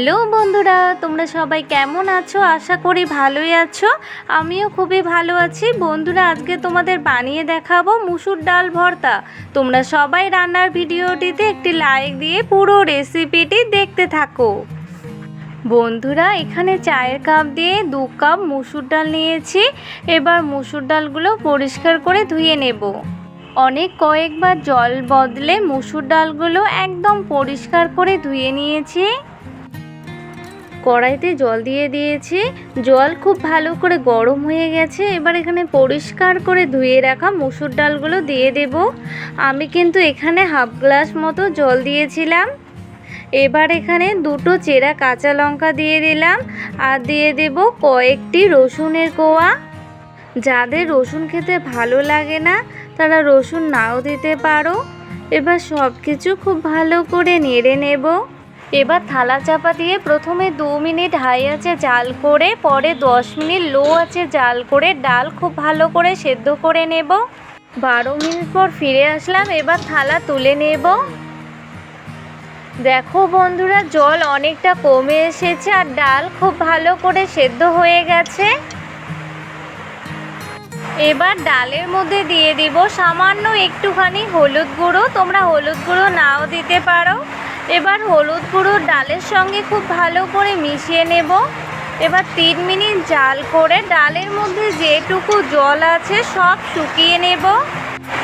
Hello বন্ধুরা, তোমরা সবাই কেমন আছো? আশা করি ভালোই আছো। আমিও খুবই ভালো আছি। বন্ধুরা, আজকে তোমাদের বানিয়ে দেখাবো মুসুর ডাল ভর্তা। তোমরা সবাই রান্নার ভিডিওটিতে একটি লাইক দিয়ে পুরো রেসিপিটি দেখতে থাকো। বন্ধুরা, এখানে চায়ের কাপ দিয়ে দু কাপ মুসুর ডাল নিয়েছি। এবার মুসুর ডালগুলো পরিষ্কার করে ধুয়ে নেব। অনেক কয়েকবার জল বদলে মুসুর ডালগুলো একদম পরিষ্কার করে ধুয়ে নিয়েছি। কড়াইতে জল দিয়ে দিয়েছি। জল খুব ভালো করে গরম হয়ে গেছে। এবার এখানে পরিষ্কার করে ধুয়ে রাখা মুসুর ডালগুলো দিয়ে দেব। আমি কিন্তু এখানে হাফ গ্লাস মতো জল দিয়েছিলাম। এবার এখানে দুটো চেরা কাঁচা লঙ্কা দিয়ে দিলাম আর দিয়ে দেব কয়েকটি রসুনের কোয়া। যাদের রসুন খেতে ভালো লাগে না, তারা রসুন নাও দিতে পারো। এবার সব কিছু খুব ভালো করে নেড়ে নেব। এবার থালা চাপা দিয়ে প্রথমে দু মিনিট হাই আছে জাল করে, পরে দশ মিনিট লো আছে জাল করে ডাল খুব ভালো করে সেদ্ধ করে নেব। বারো মিনিট পর ফিরে আসলাম, এবার থালা তুলে নেব। দেখো বন্ধুরা, জল অনেকটা কমে এসেছে আর ডাল খুব ভালো করে সেদ্ধ হয়ে গেছে। এবার ডালের মধ্যে দিয়ে দিব সামান্য একটুখানি হলুদ গুঁড়ো। তোমরা হলুদ গুঁড়ো নাও দিতে পারো। এবার হলুদ গুঁড়ো ডালের সঙ্গে খুব ভালো করে মিশিয়ে নেব। এবার তিন মিনিট জাল করে ডালের মধ্যে যেটুকু জল আছে সব শুকিয়ে নেব।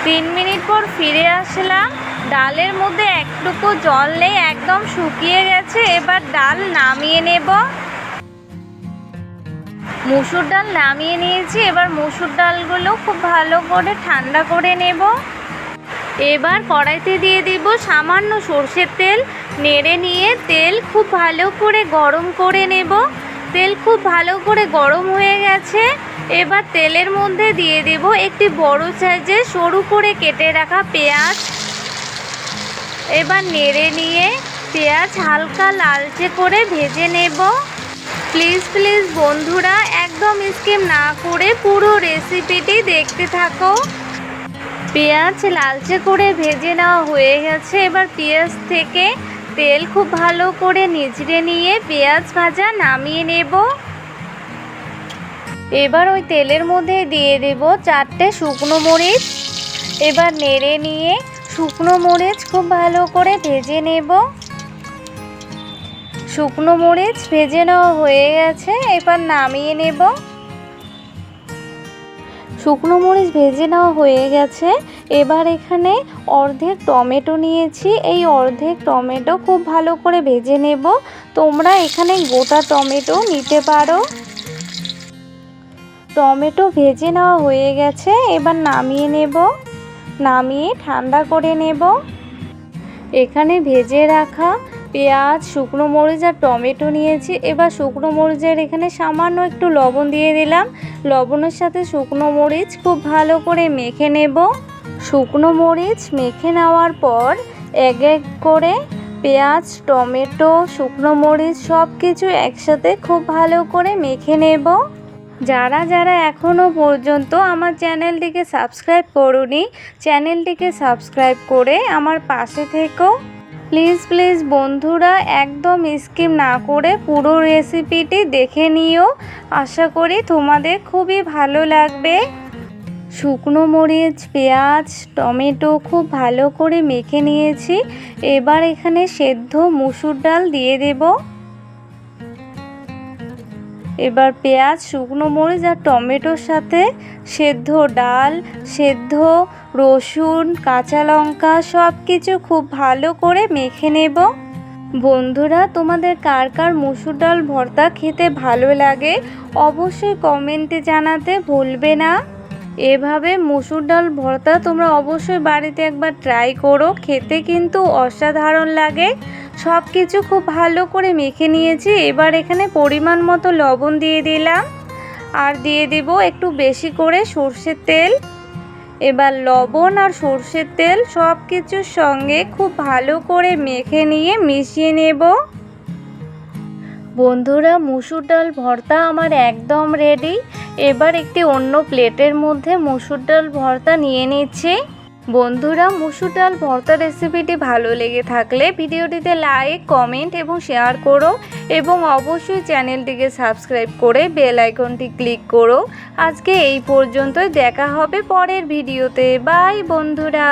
তিন মিনিট পর ফিরে আসলাম। ডালের মধ্যে একটুকু জল নেই, একদম শুকিয়ে গেছে। এবার ডাল নামিয়ে নেব। মুসুর ডাল নামিয়ে নিয়েছি। এবার মুসুর ডালগুলো খুব ভালো করে ঠান্ডা করে নেব। এবার কড়াইতে দিয়ে দিব সামান্য সর্ষের তেল। নেড়ে নিয়ে তেল খুব ভালো করে গরম করে নেব। তেল খুব ভালো করে গরম হয়ে গেছে। এবার তেলের মধ্যে দিয়ে দেব একটি বড় সাইজে সরু করে কেটে রাখা পেঁয়াজ। এবার নেড়ে নিয়ে পেঁয়াজ হালকা লালচে করে ভেজে নেব। প্লিজ প্লিজ বন্ধুরা, একদম স্কিম না করে পুরো রেসিপিটি দেখতে থাকো। পেঁয়াজ লালচে করে ভেজে নেওয়া হয়ে গেছে। এবার পেঁয়াজ থেকে তেল খুব ভালো করে নিচড়ে নিয়ে পেঁয়াজ ভাজা নামিয়ে নেব। এবার ওই তেলের মধ্যে দিয়ে দেব চারটে শুকনো মরিচ। এবার নেড়ে নিয়ে শুকনো মরিচ খুব ভালো করে ভেজে নেব। শুকনো মরিচ ভেজে নেওয়া হয়ে গেছে, এবার নামিয়ে নেব। শুকনো মরিচ ভেজে নেওয়া হয়ে গেছে। এবার এখানে অর্ধেক টমেটো নিয়েছি। এই অর্ধেক টমেটো খুব ভালো করে ভেজে নেব। তোমরা এখানে গোটা টমেটো নিতে পারো। টমেটো ভেজে নেওয়া হয়ে গেছে। এবার নামিয়ে নেব। নামিয়ে ঠান্ডা করে নেব। এখানে ভেজে রাখা পেঁয়াজ, শুকনো মরিচ আর টমেটো নিয়েছি। এবার শুকনো মরিচের এখানে সামান্য একটু লবণ দিয়ে দিলাম। লবণের সাথে শুকনো মরিচ খুব ভালো করে মেখে নেব। শুকনো মরিচ মেখে নেওয়ার পর এক এক করে পেঁয়াজ, টমেটো, শুকনো মরিচ সব কিছু একসাথে খুব ভালো করে মেখে নেব। যারা যারা এখনও পর্যন্ত আমার চ্যানেলটিকে সাবস্ক্রাইব করুনি, চ্যানেলটিকে সাবস্ক্রাইব করে আমার পাশে থেকো। প্লিজ প্লিজ বন্ধুরা, একদম স্কিম না করে পুরো রেসিপিটি দেখে নিও। আশা করি তোমাদের খুবই ভালো লাগবে। শুকনো মরিচ, পেঁয়াজ, টমেটো খুব ভালো করে মেখে নিয়েছি। এবার এখানে সেদ্ধ মুসুর ডাল দিয়ে দেবো। এবার পেঁয়াজ, শুকনো মরিচ আর টমেটোর সাথে সেদ্ধ ডাল, সেদ্ধ, রসুন, কাঁচা লঙ্কা সব কিছু খুব ভালো করে মেখে নেব। বন্ধুরা, তোমাদের কার কার মুসুর ডাল ভর্তা খেতে ভালো লাগে অবশ্যই কমেন্টে জানাতে ভুলবে না। এভাবে মুসুর ডাল ভর্তা তোমরা অবশ্যই বাড়িতে একবার ট্রাই করো, খেতে কিন্তু অসাধারণ লাগে। সব কিছু খুব ভালো করে মেখে নিয়েছি। এবার এখানে পরিমাণ মতো লবণ দিয়ে দিলাম। আর দিয়ে দেব একটু বেশি করে সর্ষের তেল। এবার লবণ আর সর্ষের তেল সব কিছুর সঙ্গে খুব ভালো করে মেখে নিয়ে মিশিয়ে নেব। বন্ধুরা, মুসুর ডাল ভর্তা আমার একদম রেডি এবার একটি অন্য প্লেটের মধ্যে মুসুর ডাল ভর্তা নিয়ে নিচ্ছি। বন্ধুরা মুসুর ডাল ভর্তা রেসিপিটি ভালো লেগে থাকলে ভিডিওটিতে লাইক কমেন্ট এবং শেয়ার করো এবং অবশ্যই চ্যানেলটিকে সাবস্ক্রাইব করে বেল আইকনটি ক্লিক করো। আজকে এই পর্যন্তই, দেখা হবে পরের ভিডিওতে। বাই বন্ধুরা।